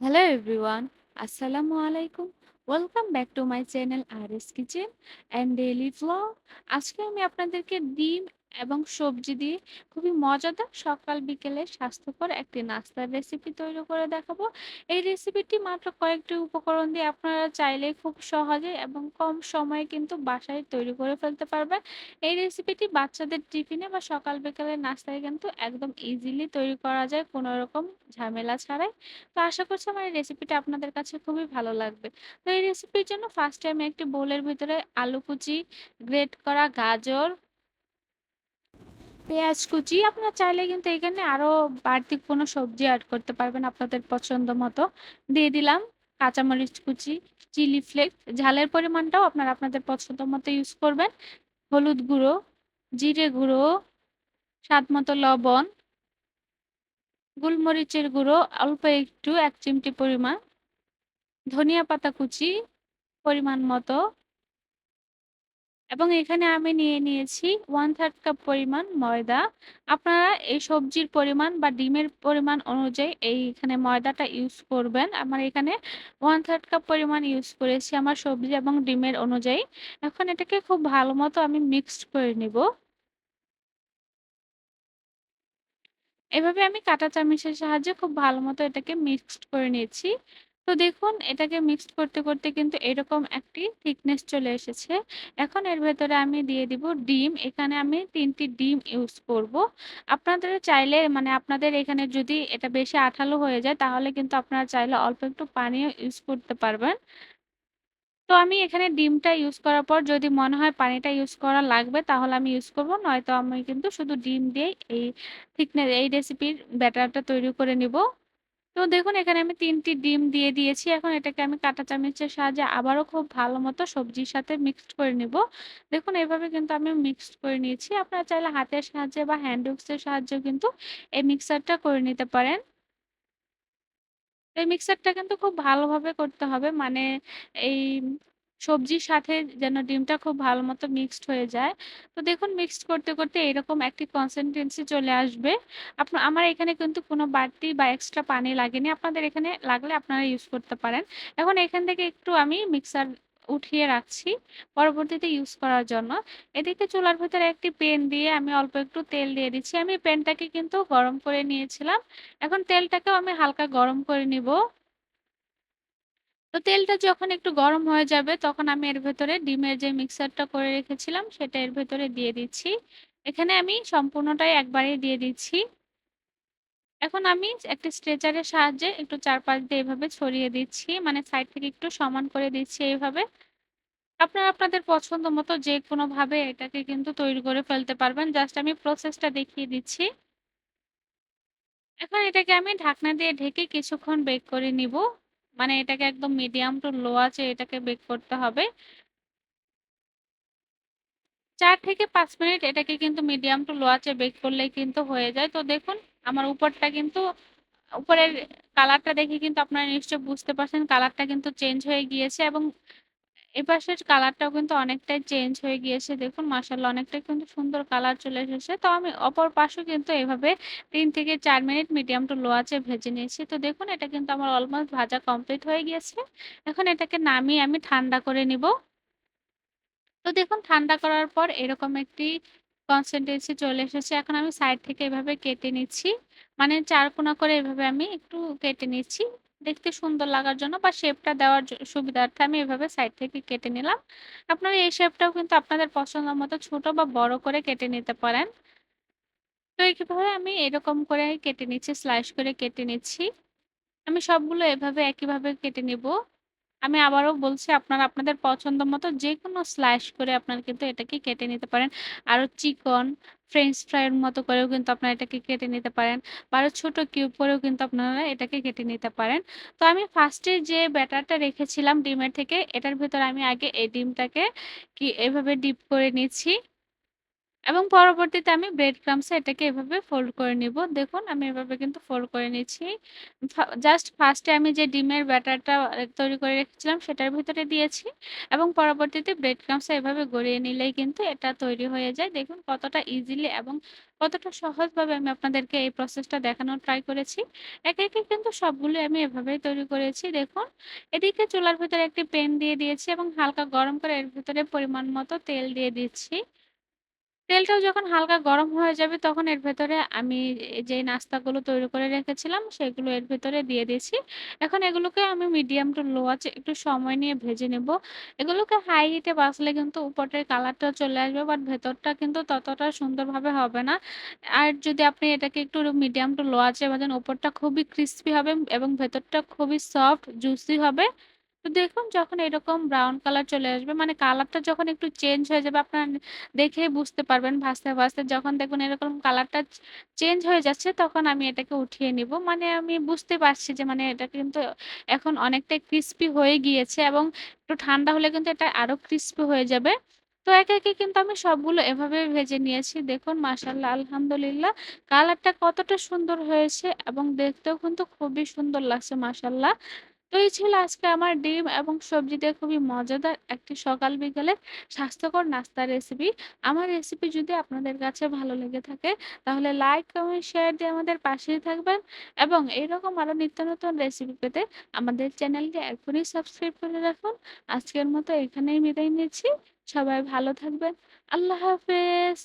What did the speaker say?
Hello everyone আসসালামু আলাইকুম welcome back to my channel R S kitchen and daily blog আজকে আমি আপনাদেরকে ডিম এবং সবজি দিয়ে খুবই মজাদার সকাল বিকেলে স্বাস্থ্যকর একটি নাস্তার রেসিপি তৈরি করে দেখাবো। এই রেসিপিটি মাত্র কয়েকটি উপকরণ দিয়ে আপনারা চাইলে খুব সহজে এবং কম সময়ে কিন্তু বাসায় তৈরি করে ফেলতে পারবেন। এই রেসিপিটি বাচ্চাদের টিফিনে বা সকাল বিকেলে নাস্তায় কিন্তু একদম ইজিলি তৈরি করা যায় কোনো রকম ঝামেলা ছাড়াই। তো আশা করছি আমার এই রেসিপিটা আপনাদের কাছে খুবই ভালো লাগবে। তো এই রেসিপির জন্য ফার্স্ট আমি একটি বোলের ভিতরে আলু কুচি, গ্রেট করা গাজর, পেঁয়াজ কুচি আপনারা চাইলে কিন্তু এখানে আরও বাড়তি কোনো সবজি অ্যাড করতে পারবেন আপনাদের পছন্দ মতো। দিয়ে দিলাম কাঁচামরিচ কুচি, চিলি ফ্লেক্স, ঝালের পরিমাণটাও আপনারা আপনাদের পছন্দ মতো ইউজ করবেন। হলুদ গুঁড়ো, জিরে গুঁড়ো, স্বাদ মতো লবণ, গোলমরিচের গুঁড়ো অল্প একটু এক চিমটি পরিমাণ। ধনিয়া পাতা কুচি পরিমাণ মতো এবং এখানে আমি নিয়ে নিয়েছি 1/3 কাপ পরিমাণ ময়দা। আপনারা এই সবজির পরিমাণ বা ডিমের পরিমাণ অনুযায়ী এইখানে ময়দাটা ইউজ করবেন। আমার এখানে 1/3 কাপ পরিমাণ ইউজ করেছি আমার সবজি এবং ডিমের অনুযায়ী। এখন এটাকে খুব ভালো মতো আমি মিক্সড করে নিব। এভাবে আমি কাঁটা চামচের সাহায্যে খুব ভালো মতো এটাকে মিক্সড করে নিয়েছি। তো দেখুন এটাকে মিক্সড করতে, করতে কিন্তু এরকম একটি থিকনেস চলে এসেছে। এখন এর ভেতরে আমি দিয়ে দিব ডিম। এখানে আমি তিনটি ডিম ইউজ করব। আপনাদের চাইলে মানে আপনাদের এখানে যদি এটা বেশি আঠালো হয়ে যায় তাহলে কিন্তু আপনারা চাইলে অল্প একটু পানিও ইউজ করতে পারবেন। তো আমি এখানে ডিমটা ইউজ করার পর যদি মনে হয় পানিটা ইউজ করা লাগবে তাহলে আমি ইউজ করব। নয়তো আমি কিন্তু শুধু ডিম দিয়েই এই থিকনে এই রেসিপির ব্যাটারটা তৈরি করে নিব। তো দেখুন, এখানে আমি তিনটি ডিম দিয়ে দিয়েছি। এখন এটাকে আমি কাঁটা চামচের সাহায্যে আবারও খুব ভালো মতো সবজির সাথে মিক্সড করে নিব। দেখুন, এভাবে কিন্তু আমি মিক্সড করে নিয়েছি। আপনারা চাইলে হাতের সাহায্যে বা হ্যান্ড উইক্স সাহায্যে কিন্তু এই মিক্সারটা করে নিতে পারেন। এই মিক্সারটা কিন্তু খুব ভালোভাবে করতে হবে। মানে এই সবজির সাথে যেন ডিমটা খুব ভালো মতো মিক্সড হয়ে যায়। তো দেখুন মিক্সড করতে, করতে এরকম একটি কনসিস্টেন্সি চলে আসবে। আপনা আমার এখানে কিন্তু কোনো বাড়তি বা এক্সট্রা পানি লাগেনি। আপনাদের এখানে লাগলে আপনারা ইউজ করতে পারেন। এখন এখান থেকে একটু আমি মিক্সার উঠিয়ে রাখছি পরবর্তীতে ইউজ করার জন্য। এদিকে চুলার ভেতরে একটি পেন দিয়ে আমি অল্প একটু তেল দিয়ে দিচ্ছি। আমি পেনটাকে কিন্তু গরম করে নিয়েছিলাম। এখন তেলটাকেও আমি হালকা গরম করে নিব। তো তেলটা যখন একটু গরম হয়ে যাবে, তখন আমি এর ভেতরে ডিমের যে মিক্সারটা করে রেখেছিলাম, সেটা এর ভেতরে দিয়ে দিচ্ছি। এখানে আমি সম্পূর্ণটাই একবারেই দিয়ে দিচ্ছি। এখন আমি একটা স্ট্রেচারের সাহায্যে একটু চারপাশ দিয়ে এভাবে ছড়িয়ে দিচ্ছি। মানে সাইড থেকে একটু সমান করে দিচ্ছি এইভাবে। আপনারা আপনাদের পছন্দ মতো যেকোনোভাবে এটাকে কিন্তু তৈরি করে ফেলতে পারবেন। জাস্ট আমি প্রসেসটা দেখিয়ে দিচ্ছি। এখন এটাকে আমি ঢাকনা দিয়ে ঢেকে কিছুক্ষণ বেক করে নিব। মানে এটাকে একদম মিডিয়াম টু লো আছে, এটাকে বেক করতে হবে। চার থেকে পাঁচ মিনিট এটাকে কিন্তু মিডিয়াম টু লো আছে বেক করলেই কিন্তু হয়ে যায়। তো দেখুন, আমার উপরটা কিন্তু, উপরের কালারটা দেখে কিন্তু আপনারা নিশ্চয়ই বুঝতে পারছেন কালারটা কিন্তু চেঞ্জ হয়ে গিয়েছে এবং এপাশের কালারটাও কিন্তু অনেকটাই চেঞ্জ হয়ে গিয়েছে। দেখুন, মাশাআল্লাহ, অনেকটাই কিন্তু সুন্দর কালার চলে এসেছে। তো আমি অপর পাশেও কিন্তু এভাবে তিন থেকে চার মিনিট মিডিয়াম টু লো আঁচে ভেজে নিয়েছি। তো দেখুন, এটা কিন্তু আমার অলমোস্ট ভাজা কমপ্লিট হয়ে গিয়েছে। এখন এটাকে নামিয়ে আমি ঠান্ডা করে নিব। তো দেখুন, ঠান্ডা করার পর এরকম একটি কনসিস্টেন্সি চলে এসেছে। এখন আমি সাইড থেকে এভাবে কেটে নিচ্ছি। মানে চারকোনা করে এভাবে আমি একটু কেটে নিচ্ছি। দেখতে সুন্দর লাগার জন্য বা শেপটা দেওয়ার সুবিধার্থে আমি এভাবে সাইড থেকে কেটে নিলাম। আপনারা এই শেপটাও কিন্তু আপনাদের পছন্দ মতো ছোট বা বড় করে কেটে নিতে পারেন। তো এইভাবে আমি এরকম করে কেটে নিচ্ছি, স্লাইস করে কেটে নিচ্ছি। আমি সবগুলো এভাবে একইভাবে কেটে নিব। আমি আবারও বলছি আপনারা আপনাদের পছন্দ মতো যেকোনো স্লাইস করে আপনারা কিন্তু এটাকে কেটে নিতে পারেন। আরও চিকন ফ্রেঞ্চ ফ্রাই এর মতো করেও কিন্তু আপনারা এটাকে কেটে নিতে পারেন। বা ছোট কিউব করেও কিন্তু আপনারা এটাকে কেটে নিতে পারেন। তো আমি ফার্স্টে যে ব্যাটারটা রেখেছিলাম ডিমের থেকে, এটার ভেতর আমি আগে এই ডিমটাকে কি এভাবে ডিপ করে নিচ্ছি। এবং পরবর্তীতে আমি ব্রেড ক্রাম্বস এ এটাকে এভাবে ফোল্ড করে নিব। দেখুন আমি এভাবে কিন্তু ফোল্ড করে নিচ্ছি। জাস্ট ফার্স্টে আমি যে ডিমের ব্যাটারটা তৈরি করে রেখেছিলাম সেটার ভিতরে দিয়েছি এবং পরবর্তীতে ব্রেড ক্রাম্বস এ এভাবে গড়িয়ে নিলেই কিন্তু এটা তৈরি হয়ে যায়। দেখুন কতটা ইজিলি এবং কতটা সহজভাবে আমি আপনাদেরকে এই প্রসেসটা দেখানোর ট্রাই করেছি। একে, একে কিন্তু সবগুলো আমি এভাবেই তৈরি করেছি। দেখুন এদিকে চুলার ভিতরে একটি প্যান দিয়ে দিয়েছি এবং হালকা গরম করে এর ভিতরে পরিমাণ মতো তেল দিয়ে দিচ্ছি। তেলটাও যখন হালকা গরম হয়ে যাবে, তখন এর ভেতরে আমি যেই নাস্তাগুলো তৈরি করে রেখেছিলাম, সেগুলো এর ভেতরে দিয়ে দিয়েছি। এখন এগুলোকে আমি মিডিয়াম টু লো আছে একটু সময় নিয়ে ভেজে নেব। এগুলোকে হাই হিটে ভাজলে কিন্তু উপরের কালারটা চলে আসবে, বাট ভেতরটা কিন্তু ততটা সুন্দরভাবে হবে না। আর যদি আপনি এটাকে একটু মিডিয়াম টু লো আছে ভাজেন উপরটা খুবই ক্রিস্পি হবে এবং ভেতরটা খুবই সফট, জুসি হবে। তো দেখুন যখন এরকম ব্রাউন কালার চলে আসবে মানে কালারটা যখন একটু চেঞ্জ হয়ে যাবে আপনার দেখেই বুঝতে পারবেন ভাসতে ভাসতে যখন দেখুন এরকম কালারটা চেঞ্জ হয়ে যাচ্ছে তখন আমি এটাকে উঠিয়ে নিব। মানে আমি বুঝতে পারছি যে মানে এটা কিন্তু এখন অনেকটাই ক্রিস্পি হয়ে গিয়েছে এবং একটু ঠান্ডা হলে কিন্তু এটা আরও ক্রিস্পি হয়ে যাবে। তো একে, একে কিন্তু আমি সবগুলো এভাবে ভেজে নিয়েছি। দেখুন মাশাআল্লাহ আলহামদুলিল্লাহ কালারটা কতটা সুন্দর হয়েছে এবং দেখতেও কিন্তু খুবই সুন্দর লাগছে মাশাআল্লাহ। তো এই ছিল আজকে আমার ডিম এবং সবজি দিয়ে খুবই মজাদার একটি সকাল বিকালের স্বাস্থ্যকর নাস্তার রেসিপি। আমার রেসিপি যদি আপনাদের কাছে ভালো লেগে থাকে তাহলে লাইক, কমেন্ট, শেয়ার দিয়ে আমাদের পাশেই থাকবেন এবং এরকম আরও নিত্য নতুন রেসিপি পেতে আমাদের চ্যানেলটি এখনই সাবস্ক্রাইব করে রাখুন। আজকের মতো এখানেই বিদায় নিচ্ছি। সবাই ভালো থাকবেন। আল্লাহ হাফেজ।